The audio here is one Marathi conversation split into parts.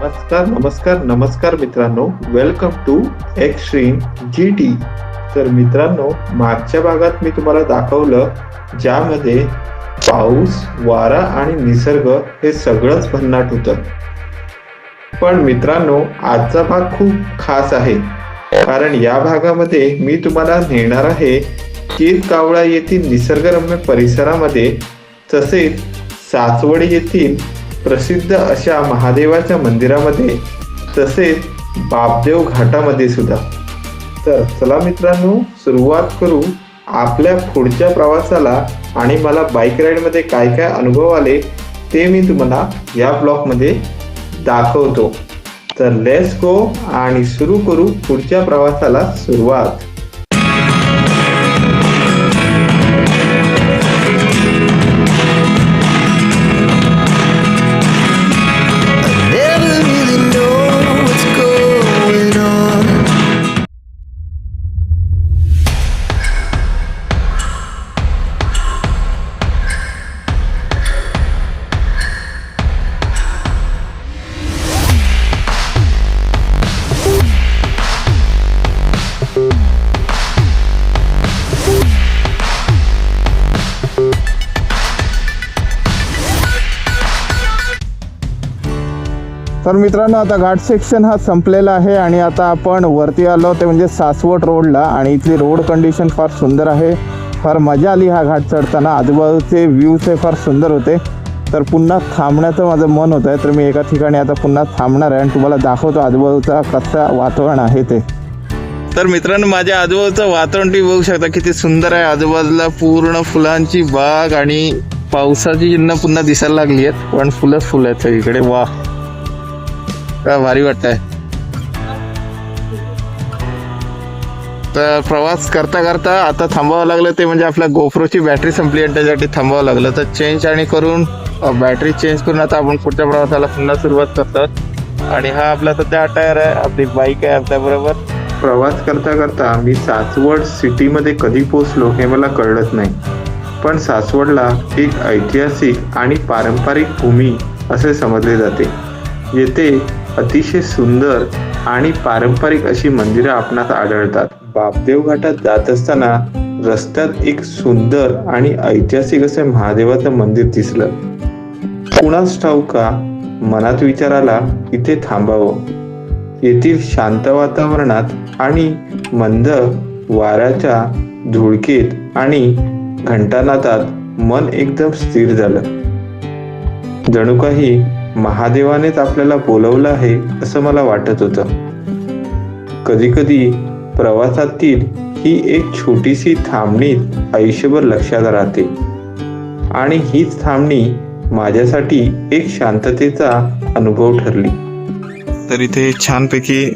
नमस्कार नमस्कार नमस्कार मित्रांनो. Welcome to extreme G T तर मित्रांनो मागच्या भागात मी तुम्हाला दाखवलं ज्यामध्ये पाऊस वारा आणि निसर्ग हे सगळंच भन्नाट होतं. पण मित्रांनो आजचा भाग खूप खास आहे. कारण या भागामध्ये मी तुम्हाला नेणार आहे कीर कावळा येथील निसर्गरम्य परिसरामध्ये तसेच सासवड येथील प्रसिद्ध अशा महादेवाच्या मंदिरामध्ये तसेच बापदेव घाटामध्ये सुद्धा. तर चला मित्रांनो सुरुवात करू आपल्या पुढच्या प्रवासाला आणि मला बाईक राईडमध्ये काय काय अनुभव आले ते मी तुम्हाला या ब्लॉगमध्ये दाखवतो. तर लेट्स गो आणि सुरू करू पुढच्या प्रवासाला सुरुवात. तर मित्रांनो आता घाट सेक्शन हा संपलेला आहे आणि आता आपण वरती आलो ते म्हणजे सासवट रोडला आणि इथली रोड कंडिशन फार सुंदर आहे. फार मजा आली हा घाट चढताना. आजूबाजूचे व्ह्यूज हे फार सुंदर होते. तर पुन्हा थांबण्याचं माझं मन होतं आहे तर मी एका ठिकाणी आता पुन्हा थांबणार आहे आणि तुम्हाला दाखवतो आजूबाजूचा कसं वातावरण आहे ते. तर मित्रांनो माझ्या आजूबाजूचं वातावरण तुम्ही बघू शकता किती सुंदर आहे. आजूबाजूला पूर्ण फुलांची बाग आणि पावसाची चिन्ह पुन्हा दिसायला लागली आहेत पण फुलंच फुलं आहेत सगळीकडे. वा भारी वाटतंय. तर प्रवास करता करता आता थांबावं लागलं ते म्हणजे आपल्या गोफ्रोची बॅटरी संपली आणि त्याच्यासाठी थांबावं लागलं. तर चेंज आणि करून बॅटरी चेंज करून आता आपण पुढच्या प्रवासाला पुन्हा सुरुवात करतात आणि हा आपला सध्या टायर आहे आपली बाईक आहे आपल्याबरोबर प्रवास करता करता मी सासवड सिटीमध्ये कधी पोचलो हे मला कळलंच नाही. पण सासवडला एक ऐतिहासिक आणि पारंपरिक भूमी असे समजले जाते. येथे अतिशय सुंदर आणि पारंपरिक अशी मंदिरं आपणास आढळतात. बापदेव घाटात जात असताना रस्त्यात एक सुंदर आणि ऐतिहासिक असे महादेवाचं मंदिर दिसलं. कुणाच ठाऊका मनात विचार आला इथे थांबावं. येथील शांत वातावरणात आणि मंद वाऱ्याच्या धुळकेत आणि घंटानादात मन एकदम स्थिर झालं. जणू काही महादेवानेच आपल्याला बोलवलं आहे असं मला वाटत होतं. कधी कधी प्रवासातील ही एक छोटीशी थांबणी आयुष्यभर लक्षात राहते. आणि हीच थांबणी माझ्यासाठी एक शांततेचा अनुभव ठरली. तर इथे छानपैकी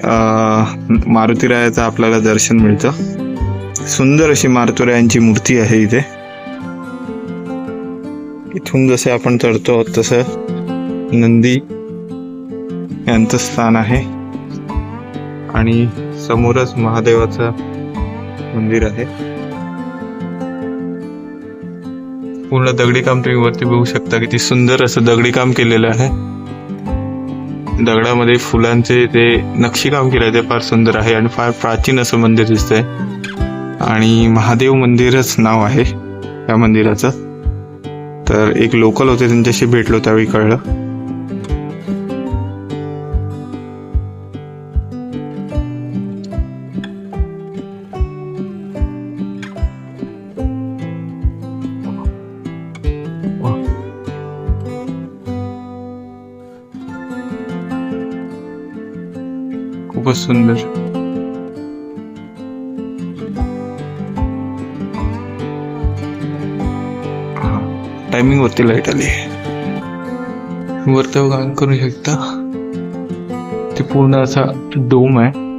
मारुतीरायाचं आपल्याला दर्शन मिळतं. सुंदर अशी मारुतीरायांची मूर्ती आहे इथे. इथून जसे आपण चढतो आहोत तसं नंदी यांचं स्थान आहे. आणि समोरच महादेवाचं मंदिर आहे. पूर्ण दगडी काम तुम्ही वरती बघू शकता किती सुंदर असं दगडी काम केलेलं आहे. दगडामध्ये फुलांचे ते नक्षीकाम केलं ते फार सुंदर आहे आणि फार प्राचीन असं मंदिर दिसतंय. आणि महादेव मंदिरच नाव आहे या मंदिराचं. तर एक लोकल होते त्यांच्याशी भेटलो त्यावेळी कळलं. खूपच सुंदर टायमिंग वरती लाइट आली. वरती काम करू शकता. ते पूर्ण असा डोम आहे.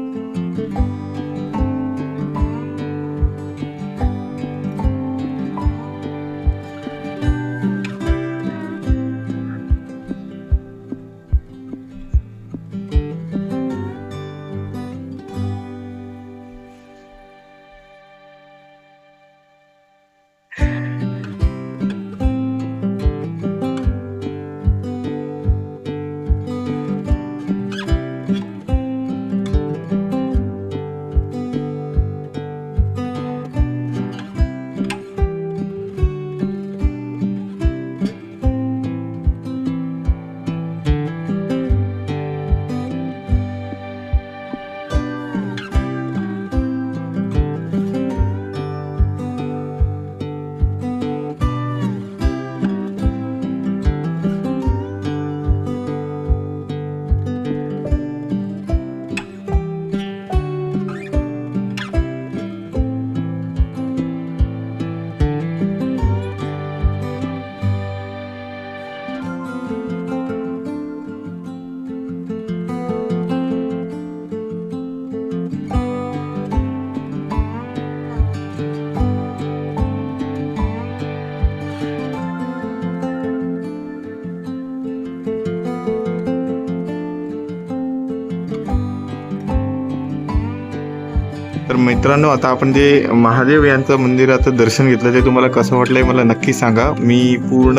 मित्रांनो आता आपण जे महादेव यांचं मंदिराचं दर्शन घेतलं ते तुम्हाला कसं वाटलंय मला नक्की सांगा. मी पूर्ण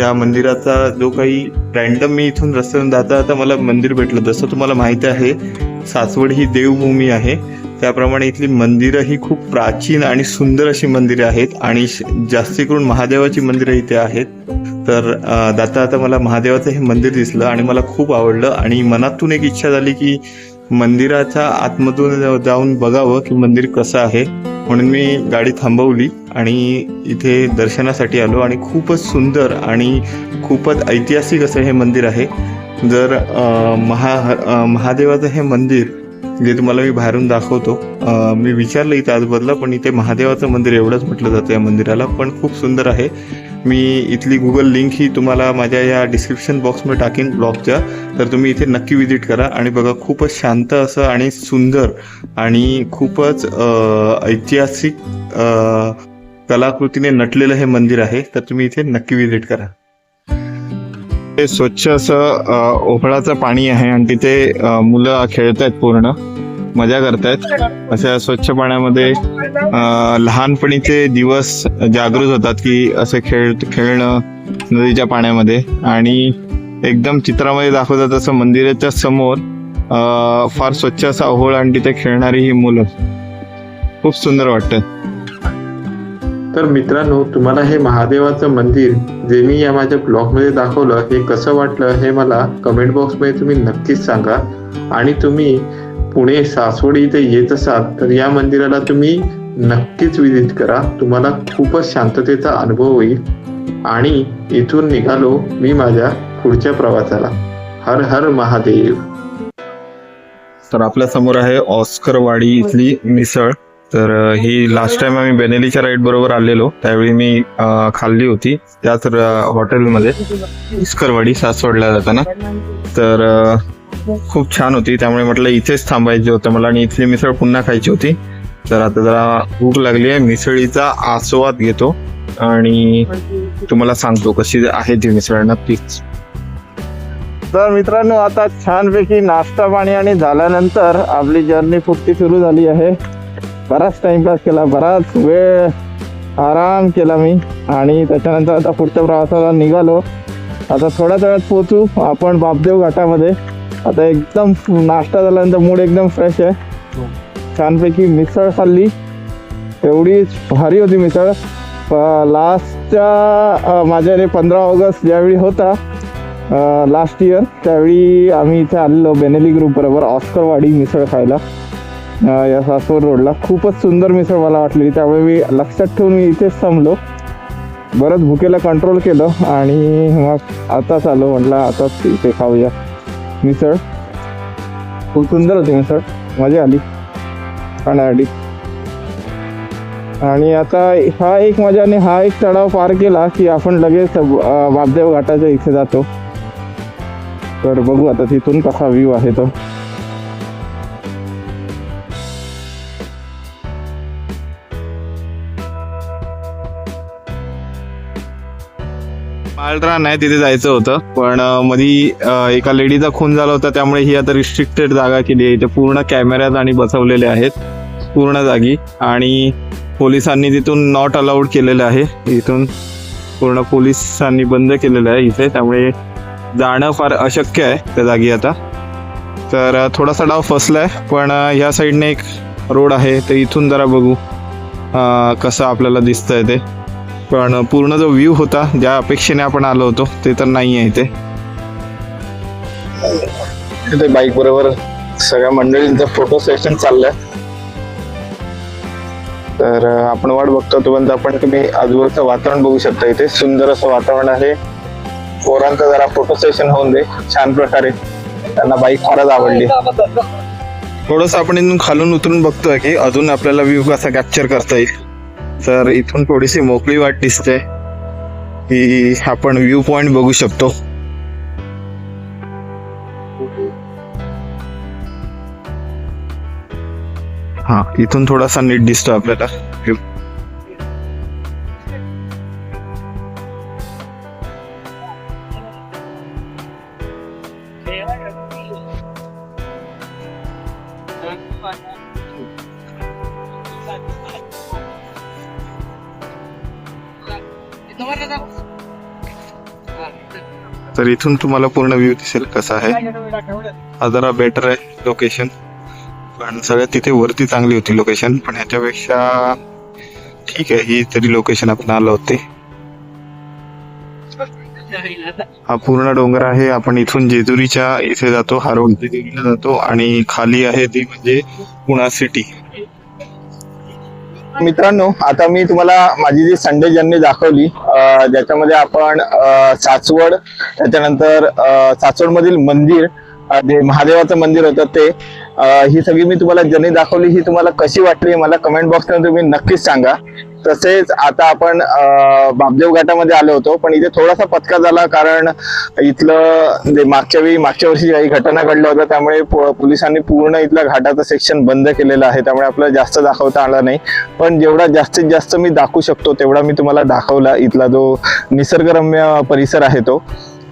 या मंदिराचा जो काही रॅन्डम मी इथून रस्त्यातून जाता आता मला मंदिर भेटलं. जसं तुम्हाला माहिती आहे सासवड ही देवभूमी आहे. त्याप्रमाणे इथली मंदिरं ही खूप प्राचीन आणि सुंदर अशी मंदिरं आहेत आणि श- जास्ती करून महादेवाची मंदिरं इथे आहेत. तर दाता जाता आता मला महादेवाचं हे मंदिर दिसलं आणि मला खूप आवडलं आणि मनातून एक इच्छा झाली की मंदिराच्या आतमधून जाऊन बघावं की मंदिर कसं आहे. म्हणून मी गाडी थांबवली आणि इथे दर्शनासाठी आलो आणि खूपच सुंदर आणि खूपच ऐतिहासिक असं हे मंदिर आहे. जर महा महादेवाचं हे मंदिर जे तुम्हाला मी बाहेरून दाखवतो मी विचारलं इथे आजूबाजूला पण इथे महादेवाचं मंदिर एवढंच म्हटलं जातं या मंदिराला पण खूप सुंदर आहे. मी इथली गुगल लिंक ही तुम्हाला माझ्या या डिस्क्रिप्शन बॉक्समध्ये टाकीन ब्लॉगच्या तर तुम्ही इथे नक्की विजिट करा. आणि बघा खूपच शांत असं आणि सुंदर आणि खूपच ऐतिहासिक कलाकृतीने नटलेलं हे मंदिर आहे. तर तुम्ही इथे नक्की विजिट करा. ते स्वच्छ असं ओफळाचं ओहळाचं पाणी आहे आणि तिथे मुलं खेळत आहेत पूर्ण. मजा करतायत. अशा स्वच्छ पाण्यामध्ये लहानपणीचे दिवस जागृत होतात की असे खेळ खेळणं नदीच्या पाण्यामध्ये. आणि एकदम चित्रामध्ये दाखवतात असं मंदिराच्या समोर फार स्वच्छ असा ओहोळ आणि तिथे खेळणारी ही मुलं. खूप सुंदर वाटतं तर मित्रांनो तुम्हाला हे महादेवाचं मंदिर जे मी या माझ्या ब्लॉगमध्ये दाखवलं हे कसं वाटलं हे मला कमेंट बॉक्समध्ये तुम्ही नक्कीच सांगा. आणि तुम्ही पुणे सासवड इथे येत असाल तर या मंदिराला तुम्ही नक्कीच विजिट करा. तुम्हाला खूपच शांततेचा अनुभव होईल. आणि इथून निघालो मी माझ्या पुढच्या प्रवासाला. हर हर महादेव. तर आपल्यासमोर आहे ऑस्करवाडी इथली मिसळ. तर ही लास्ट टाइम आम्ही बेनेलीच्या राईड बरोबर आलेलो. त्यावेळी मी खाल्ली होती. त्याच हॉटेलमध्ये ऑस्करवाडी सासवडला जाताना. तर खूप छान होती. त्यामुळे म्हटलं इथेच थांबायचं होतं मला आणि इथली मिसळ पुन्हा खायची होती. तर आता जरा भूक लागली आहे. मिसळीचा आस्वाद घेतो आणि तुम्हाला सांगतो कशी आहे ती मिसळ नक्कीच. तर मित्रांनो आता छानपैकी नाश्ता पाणी आणि झाल्यानंतर आपली जर्नी फुट्टी सुरू झाली आहे. बराच टाइमपास केला बराच वेळ आराम केला मी. आणि त्याच्यानंतर आता पुढच्या प्रवासाला निघालो. आता थोड्याच वेळात पोचू आपण बापदेव घाटामध्ये. आता एकदम नाश्ता झाल्यानंतर मूड एकदम फ्रेश आहे. छानपैकी मिसळ खाल्ली. एवढी भारी होती मिसळ. लास्टच्या माझ्या रे पंधरा ऑगस्ट ज्यावेळी होता लास्ट इयर त्यावेळी आम्ही इथे आलेलो बेनेली ग्रुप बरोबर ऑस्करवाडी मिसळ खायला. या सासवड रोडला. खूपच सुंदर मिसळ मला वाटली. त्यामुळे मी लक्षात ठेवून मी इथेच थांबलो. बरंच भुकेला कंट्रोल केलं आणि मग आताच आलो. म्हटलं आताच इथे खाऊया. मिसळ खूप सुंदर होती मिसळ मजा आली. खाण्यासाठी. आणि आता हा एक मजाने हा एक चढाव पार केला की आपण लगेच अ, बापदेव घाटाच्या इथे जातो. तर बघू आता तिथून कसा व्ह्यू आहे तो. मालरान आहे तिथे जायचं होतं. पण मध्ये मधी एका लेडीचा खून झाला होता त्यामुळे ही आता रिस्ट्रिक्टेड जागा केली आहे. इथे पूर्ण कॅमेऱ्यात आणि बसवलेले आहेत पूर्ण जागी. आणि पोलिसांनी तिथून नॉट अलाउड केलेलं आहे. इथून पूर्ण पोलिसांनी बंद केलेलं आहे इथे. त्यामुळे जाणं फार अशक्य आहे त्या जागी आता. तर थोडासा डाव फसलाय पण ह्या साईडने एक रोड आहे. तर इथून जरा बघू कसं आपल्याला दिसतंय ते. पण पूर्ण जो व्ह्यू होता ज्या अपेक्षेने आपण आलो होतो ते तर नाही आहे इथे बाईक बरोबर सगळ्या मंडळींचा फोटो सेशन चाललंय. तर आपण वाट बघतो तोपर्यंत आपण तुम्ही आजूबाजूचं वातावरण बघू शकता. इथे सुंदर असं वातावरण आहे. पोरांचं जरा फोटो सेशन होऊन दे. छान प्रकारे. त्यांना बाईक फारच आवडली. थोडस आपण इथून खालून उतरून बघतोय की अजून आपल्याला व्ह्यू कसा कॅप्चर करता येईल. तर इथून थोडीशी मोकळी वाट दिसते की आपण व्ह्यू पॉइंट बघू शकतो. हा इथून थोडासा नीट दिसतो आपल्याला तर इथून तुम्हाला पूर्ण व्ह्यू दिसेल कसा आहे. हा जरा बेटर आहे लोकेशन पण सगळ्यात तिथे वरती चांगली होती लोकेशन पण ह्याच्यापेक्षा ठीक आहे ही तरी लोकेशन आपण आलो होते. हा पूर्ण डोंगर आहे. आपण इथून जेजुरीच्या इथे जातो हा रोड जेजुरीला जातो आणि खाली आहे ती म्हणजे पुणा सिटी मित्रांनो आता मी तुम्हाला माझी जी संडे जर्नी दाखवली ज्याच्यामध्ये आपण सासवड त्याच्यानंतर सासवड मधील मंदिर जे महादेवाचं मंदिर होतं ते ही सगळी मी तुम्हाला जर्नी दाखवली. ही तुम्हाला कशी वाटली मला कमेंट बॉक्समध्ये तुम्ही नक्कीच सांगा. तसेच आता आपण बापदेव घाटामध्ये आलो होतो पण इथे थोडासा पत्का झाला कारण इथलं जे मागच्या वेळी मागच्या वर्षी काही घटना घडल्या होत्या त्यामुळे पो- पोलिसांनी पूर्ण इथलं घाटाचं सेक्शन बंद केलेलं आहे त्यामुळे आपल्याला जास्त दाखवता आलं नाही. पण जेवढा जास्तीत जास्त मी दाखवू शकतो तेवढा मी तुम्हाला दाखवला इथला जो निसर्गरम्य परिसर आहे तो.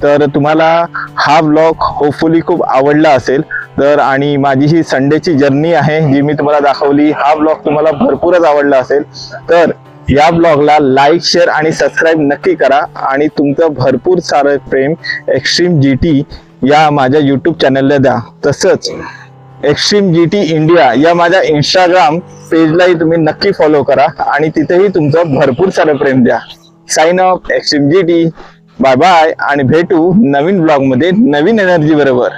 तर तुम्हाला हा ब्लॉग होपफुली खूप आवडला असेल. तर आणि माझी ही संडेची जर्नी आहे जी मी तुम्हाला दाखवली हा ब्लॉग तुम्हाला भरपूरच आवडला असेल. तर या ब्लॉगला लाईक शेअर आणि सबस्क्राईब नक्की करा आणि तुमचं भरपूर सारं प्रेम एक्स्ट्रीम जी टी या माझ्या युट्यूब चॅनलला द्या. तसंच एक्स्ट्रीम जी टी इंडिया या माझ्या इंस्टाग्राम पेजलाही तुम्ही नक्की फॉलो करा आणि तिथेही तुमचं भरपूर सारं प्रेम द्या. Sign up extreme G T bye bye आणि भेटू नवीन ब्लॉगमध्ये नवीन एनर्जी बरोबर.